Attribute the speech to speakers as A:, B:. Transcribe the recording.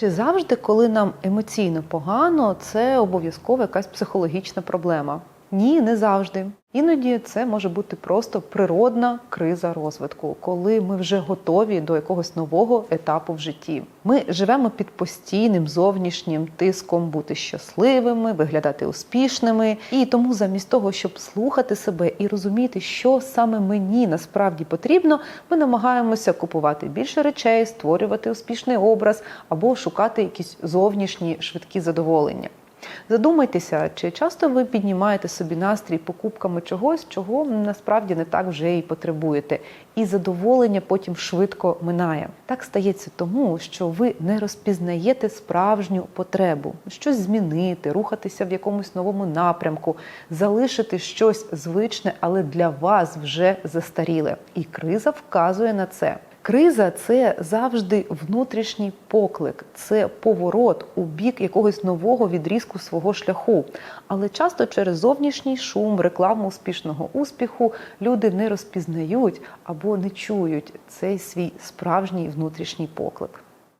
A: Чи завжди, коли нам емоційно погано, це обов'язково якась психологічна проблема? Ні, не завжди. Іноді це може бути просто природна криза розвитку, коли ми вже готові до якогось нового етапу в житті. Ми живемо під постійним зовнішнім тиском бути щасливими, виглядати успішними. І тому, замість того, щоб слухати себе і розуміти, що саме мені насправді потрібно, ми намагаємося купувати більше речей, створювати успішний образ або шукати якісь зовнішні швидкі задоволення. Задумайтеся, чи часто ви піднімаєте собі настрій покупками чогось, чого насправді не так вже і потребуєте, і задоволення потім швидко минає. Так стається тому, що ви не розпізнаєте справжню потребу щось змінити, рухатися в якомусь новому напрямку, залишити щось звичне, але для вас вже застаріле. І криза вказує на це. Криза це завжди внутрішній поклик, це поворот у бік якогось нового відрізку свого шляху. Але часто через зовнішній шум, рекламу успішного успіху люди не розпізнають або не чують цей свій справжній внутрішній поклик.